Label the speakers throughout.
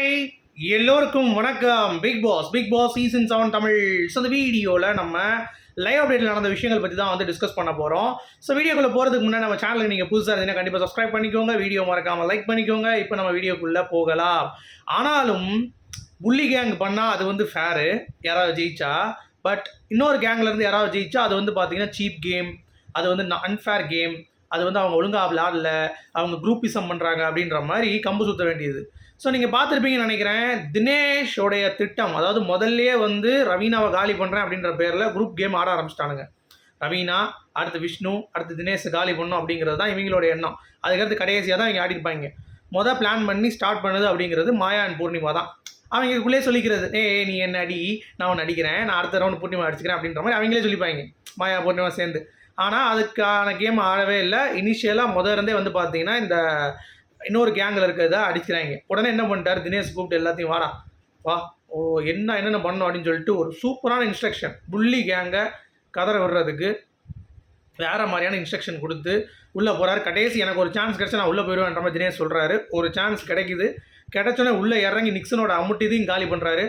Speaker 1: Hi எல்லோருக்கும் வணக்கம். Bigg Boss Bigg Boss season seven Tamil. So இந்த வீடியோவில் நம்ம லைவ் அப்டேட்டில் நடந்த விஷயங்கள் பற்றி தான் வந்து டிஸ்கஸ் பண்ண போகிறோம் ஸோ வீடியோக்குள்ளே போகிறதுக்கு முன்னாடி நம்ம சேனலுக்கு நீங்கள் புதுசாக இருந்தீங்கன்னா கண்டிப்பாக சப்ஸ்கிரைப் பண்ணிக்கோங்க. வீடியோ மறக்காமல் லைக் பண்ணிக்கோங்க. இப்போ நம்ம வீடியோக்குள்ளே போகலாம். ஆனாலும் புள்ளி கேங் பண்ணால் அது வந்து ஃபேரு யாராவது ஜெயிச்சா. பட் இன்னொரு கேங்லேருந்து யாராவது ஜெயிச்சா அது வந்து பார்த்தீங்கன்னா சீப் கேம் அது வந்து அன்ஃபேர் கேம் அது வந்து அவங்க ஒழுங்காக விளாடல அவங்க குரூப்பிசம் பண்ணுறாங்க அப்படின்ற மாதிரி கம்பு சுற்ற வேண்டியது. ஸோ நீங்கள் பார்த்துருப்பீங்கன்னு நினைக்கிறேன் தினேஷோடைய திட்டம் அதாவது முதல்லே வந்து ரவீனாவை காலி பண்ணுறேன் அப்படின்ற பேரில் குரூப் கேம் ஆட ஆரம்பிச்சிட்டானுங்க. ரவீனா அடுத்து விஷ்ணு அடுத்து தினேஷ் காலி பண்ணும் அப்படிங்கிறது தான் இவங்களோட எண்ணம். அதுக்கடுத்து கடைசியாக தான் இவங்க ஆடிருப்பாங்க. மொதல் பிளான் பண்ணி ஸ்டார்ட் பண்ணுது அப்படிங்கிறது மாயா அண்ட் பூர்ணிமா தான். அவங்களுக்குள்ளே சொல்லிக்கிறது ஏ நீ என்ன அடி? நான் ஒன்று அடிக்கிறேன். நான் அடுத்த ரவுண்ட் பூர்ணிமா அடிச்சுக்கிறேன் அப்படின்ற மாதிரி அவங்களே சொல்லிப்பாங்க மாயா பூர்ணிமா சேர்ந்து. ஆனால் அதுக்கான கேம் ஆடவே இல்லை. இனிஷியலாக முத இருந்தே வந்து பார்த்தீங்கன்னா இந்த இன்னொரு கேங்கில் இருக்கிறத அடிக்கிறாங்க. உடனே என்ன பண்ணிட்டாரு? தினேஷ் கூப்பிட்டு எல்லாத்தையும் வாடா. வா ஓ என்ன என்னென்ன பண்ணணும் அப்படின்னு சொல்லிட்டு ஒரு சூப்பரான இன்ஸ்ட்ரக்ஷன் புள்ளி கேங்கை கதற விடுறதுக்கு வேறு மாதிரியான இன்ஸ்ட்ரக்ஷன் கொடுத்து உள்ளே போகிறாரு கடைசி எனக்கு ஒரு சான்ஸ் கிடச்சா நான் உள்ளே போயிடுவேன்ற மாதிரி தினேஷ் சொல்கிறாரு ஒரு சான்ஸ் கிடைக்குது. கிடைச்சோன்னே உள்ளே இறங்கி நிக்சனோட அமுட்டிதையும் காலி பண்ணுறாரு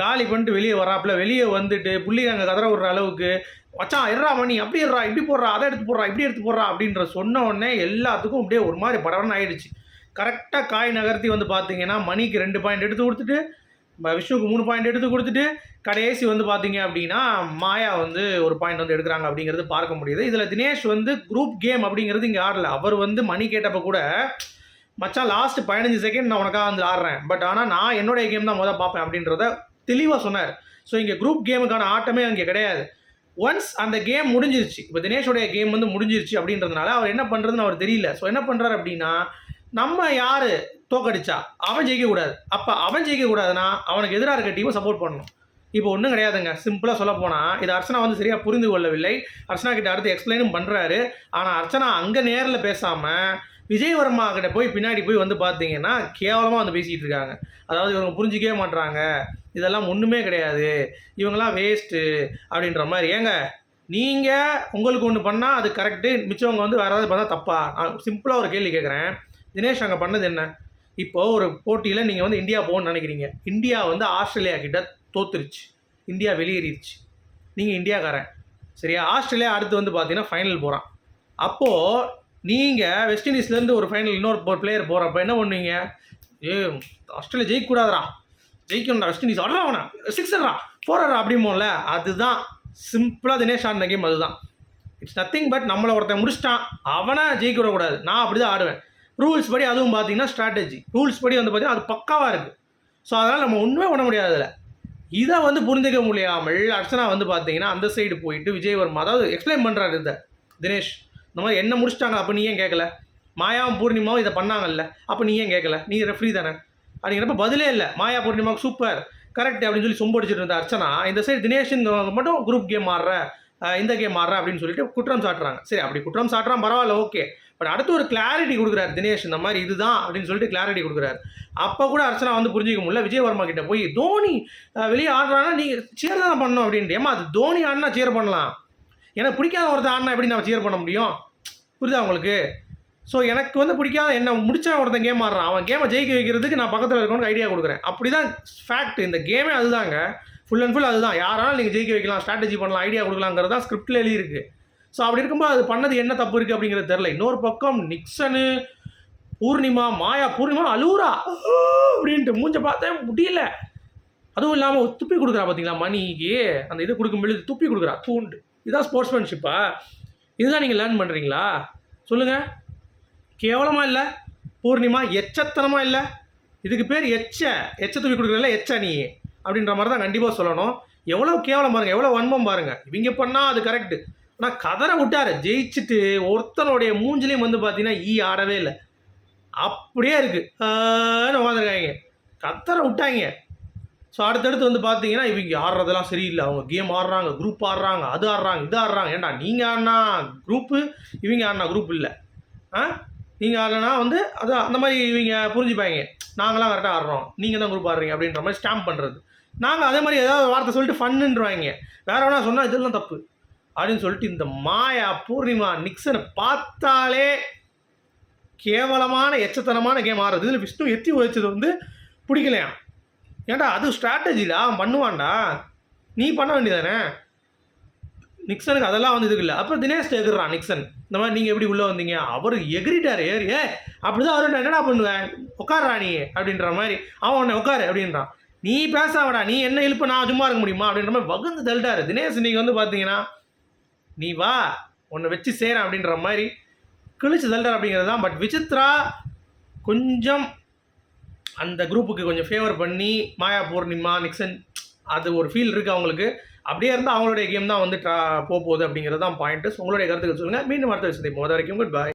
Speaker 1: காலி பண்ணிட்டு வெளியே வராப்புல வெளியே வந்துட்டு புள்ளி அங்கே கதற விடுற அளவுக்கு மச்சான் இருறா மணி அப்படி இருறா இப்படி போடுறா அதை எடுத்து போடுறா இப்படி எடுத்து போடுறா அப்படின்ற சொன்ன உடனே எல்லாத்துக்கும் அப்படியே ஒரு மாதிரி படவன் ஆயிடுச்சு. கரெக்டாக காய் நகர்த்தி வந்து பார்த்தீங்கன்னா மணிக்கு ரெண்டு பாயிண்ட் எடுத்து கொடுத்துட்டு விஷ்ணுக்கு மூணு பாயிண்ட் எடுத்து கொடுத்துட்டு கடைசி வந்து பார்த்தீங்க அப்படின்னா மாயா வந்து ஒரு பாயிண்ட் வந்து எடுக்கிறாங்க அப்படிங்கிறது பார்க்க முடியுது. இதில் தினேஷ் வந்து குரூப் கேம் அப்படிங்கிறது இங்கே ஆடல. அவர் வந்து மணி கேட்டப்போ கூட மச்சான் லாஸ்ட் பதினஞ்சு செகண்ட் நான் உனக்காக வந்து ஆடுறேன். பட் ஆனால் நான் என்னுடைய கேம் தான் முதல் பார்ப்பேன் அப்படின்றத தெளிவாக சொன்னார். ஸோ இங்கே குரூப் கேமுக்கான ஆட்டமே அங்கே கிடையாது. ஒன்ஸ் அந்த கேம் முடிஞ்சிருச்சு இப்போ தினேஷோடைய கேம் வந்து முடிஞ்சிருச்சு அப்படின்றதுனால அவர் என்ன பண்ணுறதுன்னு அவர் தெரியல. ஸோ என்ன பண்ணுறாரு அப்படின்னா நம்ம யார்? தோக்கடிச்சா. அவன் ஜெயிக்கக்கூடாது. அப்போ அவன் ஜெயிக்கக்கூடாதுன்னா அவனுக்கு எதிராக இருக்க டீமை சப்போர்ட் பண்ணணும். இப்போ ஒன்றும் கிடையாதுங்க. சிம்பிளாக சொல்ல போனால் இது அர்ச்சனா வந்து சரியாக புரிந்து கொள்ளவில்லை. அர்ச்சனா கிட்ட அடுத்து எக்ஸ்பிளைனும் பண்ணுறாரு ஆனால் அர்ச்சனா அங்கே நேரில் பேசாமல் விஜயவர்மா கிட்ட போய் பின்னாடி போய் வந்து பார்த்தீங்கன்னா கேவலமாக வந்து பேசிகிட்டு இருக்காங்க. அதாவது இவங்க புரிஞ்சிக்கவே மாட்டுறாங்க இதெல்லாம் ஒன்றுமே கிடையாது. இவங்களாம் வேஸ்ட்டு அப்படின்ற மாதிரி. ஏங்க நீங்கள் உங்களுக்கு ஒன்று பண்ணால் அது கரெக்டு மிச்சவங்க வந்து வேறு ஏதாவது பண்ணால் தப்பா? நான் சிம்பிளாக ஒரு கேள்வி கேட்குறேன் தினேஷ் அங்கே பண்ணது என்ன? இப்போ ஒரு போட்டியில் நீங்கள் வந்து இந்தியா போகணும்னு நினைக்கிறீங்க. இந்தியா வந்து ஆஸ்திரேலியா கிட்ட தோத்துருச்சு. இந்தியா வெளியேறிடுச்சு நீங்கள் இந்தியாக்காரன். சரியா? ஆஸ்திரேலியா அடுத்து வந்து பார்த்தீங்கன்னா ஃபைனல் போகிறான் அப்போது நீங்கள் வெஸ்ட் இண்டீஸ்லேருந்து ஒரு ஃபைனல் இன்னொரு பிளேயர் போகிறப்ப என்ன பண்ணுவீங்க? ஏ ஆஸ்திரேலியா ஜெயிக்கக்கூடாதுடா. ஜெயிக்கணும்டா. வெஸ்ட் இண்டீஸ் அட்ரா அவனா. சிக்ஸர்ரா ஃபோரரா er அப்படிமோல அதுதான் சிம்பிளாக தினேஷ் ஆடின கேம் அதுதான். இட்ஸ் நத்திங் பட் நம்மளை ஒருத்தன் முடிச்சிட்டான். அவனை ஜெயிக்க விடக்கூடாது. நான் அப்படி தான் ஆடுவேன். ரூல்ஸ் படி அதுவும் பார்த்தீங்கன்னா ஸ்ட்ராட்டஜி ரூல்ஸ் படி வந்து பார்த்தீங்கன்னா அது பக்காவாக இருக்குது ஸோ அதனால் நம்ம ஒன்றுமே பண்ண முடியாது அதில். இதை வந்து புரிஞ்சிக்க முடியாமல் அர்ச்சனா வந்து பார்த்தீங்கன்னா அந்த சைடு போயிட்டு விஜயவர்மா அதாவது எக்ஸ்பிளைன் பண்ணுறாரு இதை. தினேஷ் இந்த மாதிரி என்ன முடிச்சிட்டாங்க அப்போ நீ ஏன் கேட்கல மாயாவும் பூர்ணிமாவும் இதை பண்ணாங்கல்ல அப்போ நீ ஏன் கேட்கல நீ ரெஃப்ரி தானே? அப்படிங்கிறப்ப பதிலே இல்லை. மாயா பூர்ணிமாவுக்கு சூப்பர் கரெக்ட் அப்படின்னு சொல்லி சொம்படிச்சிட்டு இருந்த அர்ச்சனா இந்த சைடு தினேஷுங்க மட்டும் குரூப் கேம் ஆடுற இந்த கேம் ஆடுறா அப்படின்னு சொல்லிட்டு குற்றம் சாட்டுறாங்க. சரி அப்படி குற்றம் சாட்டுறான் பரவாயில்ல ஓகே பட் அடுத்து ஒரு கிளாரிட்டி கொடுக்குறாரு தினேஷ் இந்த மாதிரி இதுதான் அப்படின்னு சொல்லிட்டு கிளாரிட்டி கொடுக்குறாரு. அப்போ கூட அர்ச்சனா வந்து புரிஞ்சிக்க முடியல விஜயவர்மா கிட்ட போய் தோனி வெளியே ஆடுறான்னா நீங்கள் சேர் தானே பண்ணணும் அப்படின்ட்டு ஏமா அது தோனி ஆடினா சேர் பண்ணலாம். எனக்கு பிடிக்காத ஒருத்தன் ஆடினா எப்படி நம்ம சேர் பண்ண முடியும்? புரியுதா உங்களுக்கு? ஸோ எனக்கு வந்து பிடிக்காத என்ன முடிச்சா ஒருத்தன் கேம் ஆடுறான். அவன் கேமை ஜெயிக்க வைக்கிறதுக்கு நான் பக்கத்தில் இருக்கவனுக்கு ஐடியா கொடுக்குறேன். அப்படி தான் ஃபேக்ட் இந்த கேமே அதுதாங்க. ஃபுல் அண்ட் ஃபுல் அதுதான். யாராலும் நீங்கள் ஜெயிக்க வைக்கலாம் ஸ்ட்ராட்டஜி பண்ணலாம் ஐடியா கொடுக்கலாங்கிறது தான் ஸ்கிரிப்டில் எழுதியிருக்கு. ஸோ அப்படி இருக்கும்போது அது பண்ணது என்ன தப்பு இருக்குது அப்படிங்கிறது தெரில இன்னொரு பக்கம் நிக்சனு பூர்ணிமா மாயா பூர்ணிமா அலூரா அப்படின்ட்டு மூஞ்ச பார்த்தே முடியல. அதுவும் இல்லாமல் துப்பி கொடுக்குறா பார்த்தீங்களா மணிக்கு அந்த இது கொடுக்கும்பொழுது துப்பி கொடுக்குறா தூண்டு. இதுதான் ஸ்போர்ட்ஸ்மேன்ஷிப்பா இதுதான் நீங்கள் லேர்ன் பண்ணுறீங்களா சொல்லுங்கள் கேவலமாக இல்லை. பூர்ணிமா எச்சத்தனமாக இல்லை. இதுக்கு பேர் எச்ச. எச்ச துப்பி கொடுக்குறல எச்ச நீ. அப்படின்ற மாதிரி தான் கண்டிப்பாக சொல்லணும். எவ்வளோ கேவலம் பாருங்கள் எவ்வளோ வன்மம் பாருங்கள் இவங்க பண்ணால் அது கரெக்டு ஆனால் கதரை விட்டாரு ஜெயிச்சுட்டு ஒருத்தனுடைய மூஞ்சிலையும் வந்து பார்த்தீங்கன்னா ஈ ஆடவே இல்லை. அப்படியே இருக்குது உட்காந்துருக்காங்க கத்தரை விட்டாங்க. ஸோ அடுத்தடுத்து வந்து பார்த்தீங்கன்னா இவங்க ஆடுறதெல்லாம் சரியில்லை. அவங்க கேம் ஆடுறாங்க குரூப் ஆடுறாங்க அது ஆடுறாங்க இது ஆடுறாங்க. ஏன்டா நீங்கள் ஆடினா குரூப்பு இவங்க ஆடினா குரூப் இல்லை. ஆ? நீங்கள் ஆடலைன்னா வந்து அது அந்த மாதிரி இவங்க புரிஞ்சுப்பாங்க. நாங்களாம் கரெக்டாக ஆடுறோம். நீங்கள் தான் குரூப் ஆடுறீங்க அப்படின்ற மாதிரி ஸ்டாம்ப் பண்ணுறது நாங்கள் அதே மாதிரி ஏதாவது வார்த்தை சொல்லிட்டு ஃபன்னுன்றவாங்க. வேற வேணா சொன்னால் இதெல்லாம் தப்பு. அப்படின்னு சொல்லிட்டு இந்த மாயா பூர்ணிமா நிக்சனை பார்த்தாலே கேவலமான எச்சத்தனமான கேம் ஆடுறது. இதில் விஷ்ணு எத்தி உழைச்சது வந்து பிடிக்கலையா ஏன்டா அது ஸ்ட்ராட்டஜிலா அவன் பண்ணுவான்டா. நீ பண்ண வேண்டியதானே? நிக்சனுக்கு அதெல்லாம் வந்து இதுக்கு இல்லை. அப்புறம் தினேஷ் எதிர்றான் நிக்சன். இந்த மாதிரி நீங்கள் எப்படி உள்ளே வந்தீங்க? அவர் எகிரிட்டார். ஏறி ஏ அப்படிதான் அவர் என்னடா பண்ணுவேன் உட்காரா நீ அப்படின்ற மாதிரி. அவன் உன்னை உட்காரு அப்படின்றான். நீ பேசாவடா நீ என்ன இழுப்ப நான் சும்மா இருக்க முடியுமா? அப்படின்ற மாதிரி வகுந்து தள்ளிட்டாரு. தினேஷ் நீங்கள் வந்து பார்த்தீங்கன்னா நீ வா உன்னை வச்சு செய்கிறேன் அப்படின்ற மாதிரி கிழிச்சு தள்ளிட்டார் அப்படிங்கிறது தான். பட் விசித்ரா கொஞ்சம் அந்த குரூப்புக்கு கொஞ்சம் ஃபேவர் பண்ணி மாயா பூர்ணிமா நிக்சன் அது ஒரு ஃபீல் இருக்குது அவங்களுக்கு. அப்படியே இருந்தால் அவங்களுடைய கேம் தான் வந்து ட்ரா போக போகுது அப்படிங்கிறது தான் பாயிண்ட்டு உங்களுடைய கருத்துக்கள் சொல்லுங்கள் மீண்டும் அடுத்த விஷயத்தை போது வரைக்கும் குட் பை